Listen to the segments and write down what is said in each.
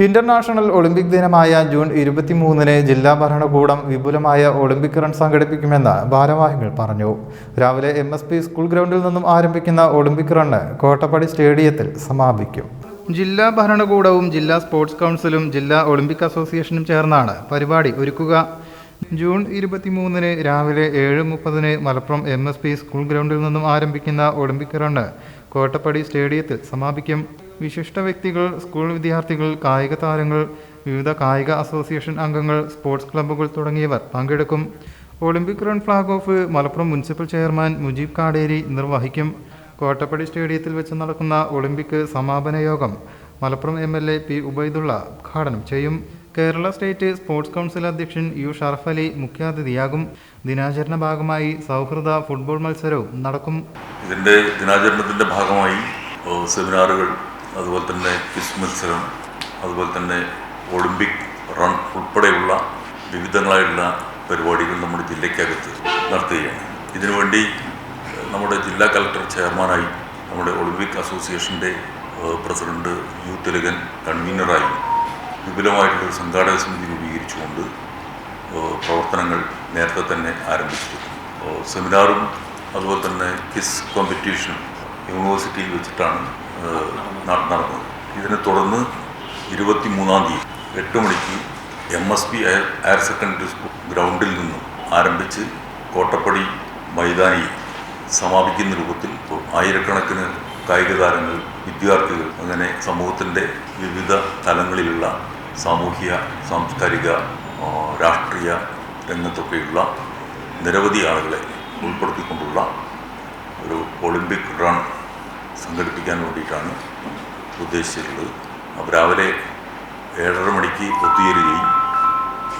International Olympic ദിനമായ June ഇരുപത്തിമൂന്നിന് ജില്ലാ ഭരണകൂടം വിപുലമായ ഒളിമ്പിക് റൺ സംഘടിപ്പിക്കുമെന്ന് ഭാരവാഹികൾ പറഞ്ഞു. രാവിലെ എം എസ് പി സ്കൂൾ ഗ്രൗണ്ടിൽ നിന്നും ആരംഭിക്കുന്ന ഒളിമ്പിക് റണ്ണ് കോട്ടപ്പടി സ്റ്റേഡിയത്തിൽ സമാപിക്കും. ജില്ലാ ഭരണകൂടവും ജില്ലാ സ്പോർട്സ് കൗൺസിലും ജില്ലാ ഒളിമ്പിക് അസോസിയേഷനും ചേർന്നാണ് പരിപാടി ഒരുക്കുക. ജൂൺ ഇരുപത്തിമൂന്നിന് രാവിലെ ഏഴ് മുപ്പതിന് Malappuram M S P school ഗ്രൗണ്ടിൽ നിന്നും ആരംഭിക്കുന്ന ഒളിമ്പിക് റണ്ണ് കോട്ടപ്പടി സ്റ്റേഡിയത്തിൽ സമാപിക്കും. വിശിഷ്ട വ്യക്തികൾ സ്കൂൾ വിദ്യാർത്ഥികൾ കായിക താരങ്ങൾ വിവിധ കായിക അസോസിയേഷൻ അംഗങ്ങൾ സ്പോർട്സ് ക്ലബ്ബുകൾ തുടങ്ങിയവർ പങ്കെടുക്കും. Olympic run flag off Malappuram municipal chairman Mujeeb Kaderi നിർവഹിക്കും. കോട്ടപ്പടി സ്റ്റേഡിയത്തിൽ വെച്ച് നടക്കുന്ന ഒളിമ്പിക് സമാപന യോഗം Malappuram M L A P Ubaidulla ഉദ്ഘാടനം ചെയ്യും. കേരള സ്റ്റേറ്റ് സ്പോർട്സ് കൗൺസിൽ അധ്യക്ഷൻ യു ഷറഫ് അലി മുഖ്യാതിഥിയാകും. ദിനാചരണ ഭാഗമായി സൗഹൃദ ഫുട്ബോൾ മത്സരവും നടക്കും. ഇതിന്റെ ദിനാചരണത്തിന്റെ ഭാഗമായി സെമിനാറുകൾ അതുപോലെ തന്നെ ക്വിസ് മത്സരം അതുപോലെ തന്നെ ഒളിമ്പിക് റൺ ഉൾപ്പെടെയുള്ള വിവിധങ്ങളായിട്ടുള്ള പരിപാടികൾ നമ്മുടെ ജില്ലയ്ക്കകത്ത് നടത്തുകയാണ്. ഇതിനുവേണ്ടി നമ്മുടെ ജില്ലാ കളക്ടർ ചെയർമാനായി നമ്മുടെ ഒളിമ്പിക് അസോസിയേഷന്റെ പ്രസിഡന്റ് യു തിലകൻ കൺവീനറായി വിപുലമായിട്ടുള്ള സംഘാടക സമിതി രൂപീകരിച്ചുകൊണ്ട് പ്രവർത്തനങ്ങൾ നേരത്തെ തന്നെ ആരംഭിച്ചിരുന്നു സെമിനാറും അതുപോലെ തന്നെ ക്വിസ് കോമ്പറ്റീഷനും യൂണിവേഴ്സിറ്റിയിൽ വെച്ചിട്ടാണ് നടന്നത്. ഇതിനെ തുടർന്ന് ഇരുപത്തി മൂന്നാം തീയതി എട്ട് മണിക്ക് M S P higher secondary school ഗ്രൗണ്ടിൽ നിന്നും ആരംഭിച്ച് കോട്ടപ്പടി മൈതാനിയിൽ സമാപിക്കുന്ന രൂപത്തിൽ ആയിരക്കണക്കിന് കായിക താരങ്ങൾ വിദ്യാർത്ഥികൾ അങ്ങനെ സമൂഹത്തിന്റെ വിവിധ തലങ്ങളിലുള്ള സാമൂഹിക സാംസ്കാരിക രാഷ്ട്രീയ രംഗത്തൊക്കെയുള്ള നിരവധി ആളുകളെ ഉൾപ്പെടുത്തിക്കൊണ്ടുള്ള ഒരു ഒളിമ്പിക് റൺ സംഘടിപ്പിക്കാൻ വേണ്ടിയിട്ടാണ് ഉദ്ദേശിച്ചിട്ടുള്ളത്. അപ്പോൾ രാവിലെ ഏഴര മണിക്ക് ഒത്തുചേരുകയും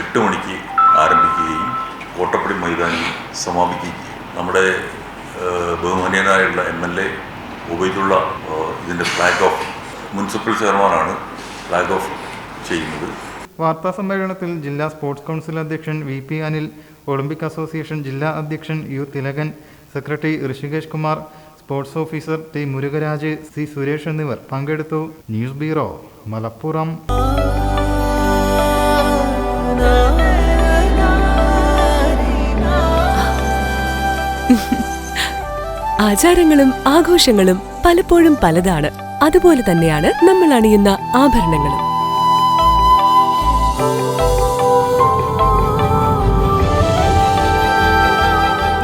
എട്ട് മണിക്ക് ആരംഭിക്കുകയും കോട്ടപ്പടി മൈതാനിൽ സമാപിക്കുകയും ചെയ്യും. നമ്മുടെ ബഹുമാനീയനായുള്ള എം എൽ എ ഉബൈദുള്ള ഇതിന്റെ ഫ്ലാഗ് ഓഫ് മുനിസിപ്പൽ ചെയർമാനാണ് ഫ്ലാഗ് ഓഫ് ചെയ്യുന്നത്. വാർത്താ സമ്മേളനത്തിൽ ജില്ലാ സ്പോർട്സ് കൗൺസിൽ അധ്യക്ഷൻ V P Anil Olympic association ജില്ലാ അധ്യക്ഷൻ U Thilakan secretary Rishikesh Kumar sports officer T Murugaraj C Suresh എന്നിവർ പങ്കെടുത്തു. News bureau Malappuram. ആചാരങ്ങളും ആഘോഷങ്ങളും പലപ്പോഴും പലതാണ്. അതുപോലെ തന്നെയാണ് നമ്മൾ അണിയുന്ന ആഭരണങ്ങളും.